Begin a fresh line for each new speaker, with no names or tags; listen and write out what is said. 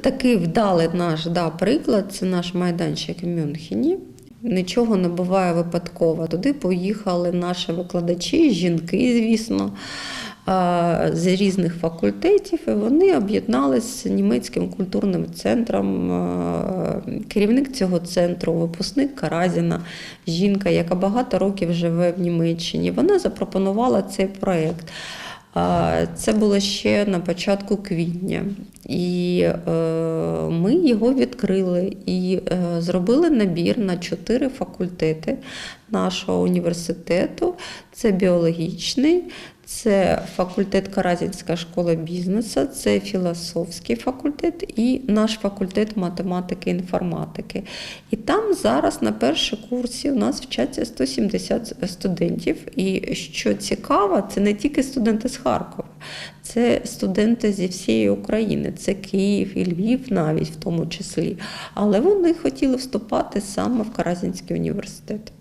Такий вдалий наш да, приклад це наш майданчик в Мюнхені. Нічого не буває випадково. Туди поїхали наші викладачі, жінки, звісно, з різних факультетів, і вони об'єдналися з німецьким культурним центром. Керівник цього центру, випускник Каразіна, жінка, яка багато років живе в Німеччині. Вона запропонувала цей проєкт. Це було ще на початку квітня, і е, ми його відкрили і е, зробили набір на чотири факультети нашого університету. Це біологічний, це факультет Каразінська школа бізнесу, це філософський факультет і наш факультет математики і інформатики. І там зараз на першому курсі у нас вчаться 170 студентів. І що цікаво, це не тільки студенти з Харкова, це студенти зі всієї України, це Київ і Львів навіть в тому числі. Але вони хотіли вступати саме в Каразінський університет.